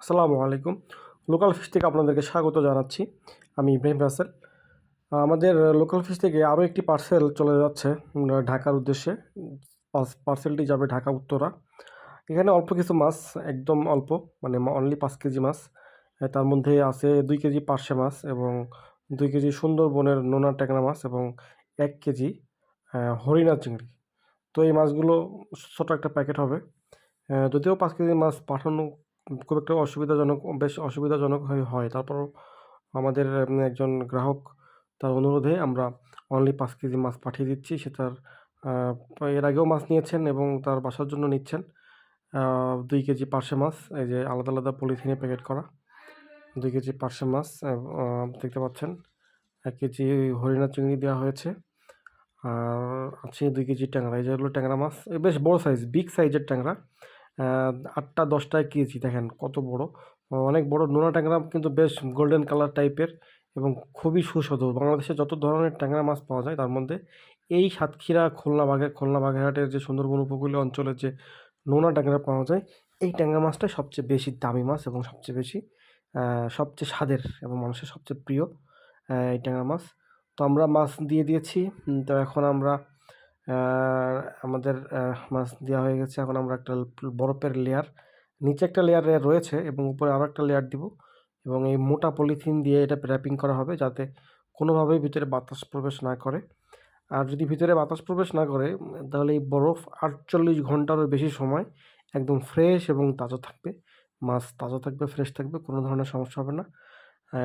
আসসালামু আলাইকুম। Local fish থেকে আপনাদেরকে স্বাগত জানাচ্ছি। আমি ইব্রাহিম রাসেল। আমাদের লোকাল ফিশ থেকে আরও একটি পার্সেল চলে যাচ্ছে ঢাকার উদ্দেশ্যে। পার্স- পার্সেলটি যাবে ঢাকা উত্তরা। এখানে অল্প কিছু মাছ, একদম অল্প মানে অনলি পাঁচ কেজি মাছ। তার মধ্যে আছে দুই কেজি পার্শে মাছ এবং দুই কেজি সুন্দরবনের নোনা ট্যাংরা মাছ এবং এক কেজি হরিণা চিংড়ি। তো এই মাছগুলো ছোটো একটা প্যাকেট হবে। যদিও পাঁচ কেজি মাছ পাঠানো খুব একটা অসুবিধাজনক, বেশ অসুবিধাজনক হয়ে তারপরও আমাদের একজন গ্রাহক তার অনুরোধে আমরা অনলি পাঁচ কেজি মাছ পাঠিয়ে দিচ্ছি। সে তার এর আগেও মাছ নিয়েছেন এবং তার বাসার জন্য নিচ্ছেন। দুই কেজি পার্শে মাছ, এই যে আলাদা আলাদা পলিথিনে প্যাকেট করা। দুই কেজি পার্শে মাছ দেখতে পাচ্ছেন, এক কেজি হরিণা চিংড়ি দেওয়া হয়েছে। আর আছে দুই কেজি ট্যাংরা, এই যে হলো ট্যাংরা মাছ। বেশ বড় সাইজ বিগ সাইজের ট্যাংরা। আটটা, দশটায় কেজি দেখেন কত বড়। অনেক বড় নোনা ট্যাংরা, কিন্তু বেশ গোল্ডেন কালার টাইপের এবং খুবই সুস্বাদু। বাংলাদেশে যত ধরনের ট্যাংরা মাছ পাওয়া যায়, তার মধ্যে এই সাতক্ষীরা, খুলনা বাগের খুলনা বাঘেরহাটের যে সুন্দরবন উপকূলীয় অঞ্চলের যে নোনা ট্যাংরা পাওয়া যায়, এই ট্যাংরা মাছটা সবচেয়ে বেশি দামি মাছ এবং সবচেয়ে বেশি সবচেয়ে স্বাদের এবং মানুষের সবচেয়ে প্রিয় এই ট্যাংরা মাছ। তো আমরা মাছ দিয়ে দিয়েছি তো এখন আমরা আমাদের মাছ দেওয়া হয়ে গেছে। এখন আমরা একটা বরফের লেয়ার নিচে একটা লেয়ার রয়েছে এবং উপরে আরও একটা লেয়ার দিব এবং এই মোটা পলিথিন দিয়ে এটা র্যাপিং করা হবে যাতে কোনোভাবেই ভিতরে বাতাস প্রবেশ না করে। আর যদি ভিতরে বাতাস প্রবেশ না করে তাহলে এই বরফ আটচল্লিশ ঘন্টারও বেশি সময় একদম ফ্রেশ এবং তাজা থাকবে। মাছ তাজা থাকবে ফ্রেশ থাকবে, কোনো ধরনের সমস্যা হবে না।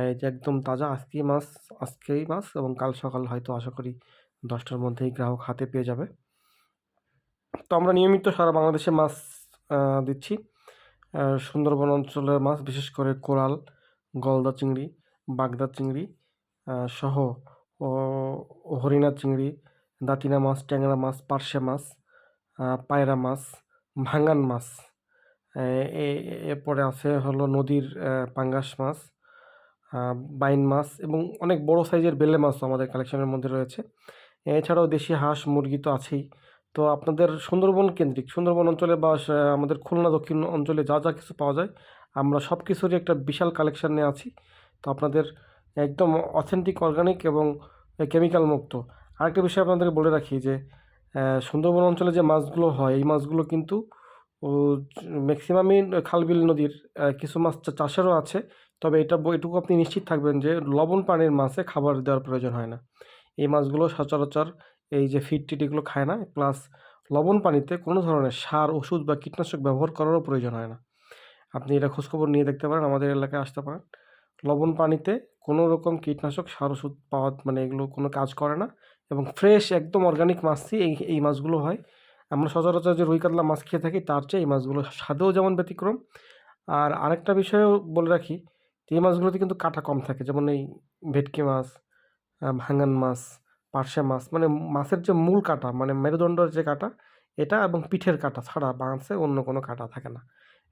এই যে একদম তাজা আজকেই মাছ আজকেই মাছ এবং কাল সকাল হয়তো আশা করি দশটার মধ্যেই গ্রাহক হাতে পেয়ে যাবে। তো আমরা নিয়মিত সারা বাংলাদেশে মাছ দিচ্ছি। সুন্দরবন অঞ্চলের মাছ, বিশেষ করে কোরাল, গলদা চিংড়ি, বাগদা চিংড়ি সহ হরিণা চিংড়ি, দাঁতিনা মাছ, ট্যাংরা মাছ, পার্শে মাছ পায়রা মাছ, ভাঙ্গান মাছ এরপরে আছে হলো নদীর পাঙ্গাস মাছ বাইন মাছ এবং অনেক বড় সাইজের বেলে মাছও আমাদের কালেকশনের মধ্যে রয়েছে। এছাড়াও দেশি হাঁস, মুরগি তো আছেই। তো আপনাদের সুন্দরবন কেন্দ্রিক, সুন্দরবন অঞ্চলে বা আমাদের খুলনা দক্ষিণ অঞ্চলে যা যা কিছু পাওয়া যায়, আমরা সব কিছুরই একটা বিশাল কালেকশন নিয়ে আছি। তো আপনাদের একদম অথেন্টিক অর্গানিক এবং কেমিক্যাল মুক্ত। আরেকটা বিষয় আপনাদেরকে বলে রাখি যে সুন্দরবন অঞ্চলে যে মাছগুলো হয়, এই মাছগুলো কিন্তু ম্যাক্সিমামই খালবিল নদীর কিছু মাছ চাষেরও আছে। তবে এটা এটুকু আপনি নিশ্চিত থাকবেন যে, লবণ পানির মাছে খাবার দেওয়ার প্রয়োজন হয় না। এই মাছগুলো সচরাচর এই যে ফিড টিট এগুলো খায় না প্লাস লবণ পানিতে কোনো ধরনের সার, ওষুধ বা কীটনাশক ব্যবহার করারও প্রয়োজন হয় না। আপনি এটা খোঁজখবর নিয়ে দেখতে পারেন, আমাদের এলাকায় আসতে পারেন। লবণ পানিতে কোনো রকম কীটনাশক, সার, ওষুধ পাওয়া মানে এগুলো কোনো কাজ করে না এবং ফ্রেশ একদম অর্গানিক মাছই এই এই মাছগুলো হয়। আমরা সচরাচর যে রুই কাতলা মাছ খেয়ে থাকি, তার চেয়ে এই মাছগুলো স্বাদেও যেমন ব্যতিক্রম। আর আরেকটা বিষয়ও বলে রাখি এই মাছগুলোতে কিন্তু কাঁটা কম থাকে, যেমন এই ভেটকি মাছ ভাঙান মাছ, পার্শে মাছ মানে মাছের যে মূল কাঁটা মানে মেরুদণ্ডের যে কাঁটা, এটা এবং পিঠের কাঁটা ছাড়া মাছে অন্য কোনো কাঁটা থাকে না।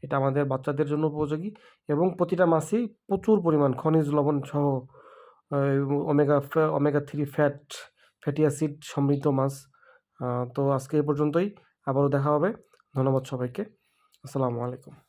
এটা আমাদের বাচ্চাদের জন্য উপযোগী এবং প্রতিটা মাছই প্রচুর পরিমাণ খনিজ লবণ সহ omega omega three fat, fatty acid সমৃদ্ধ মাছ। তো আজকে এই পর্যন্তই, আবারও দেখা হবে। ধন্যবাদ সবাইকে। আসসালামু আলাইকুম।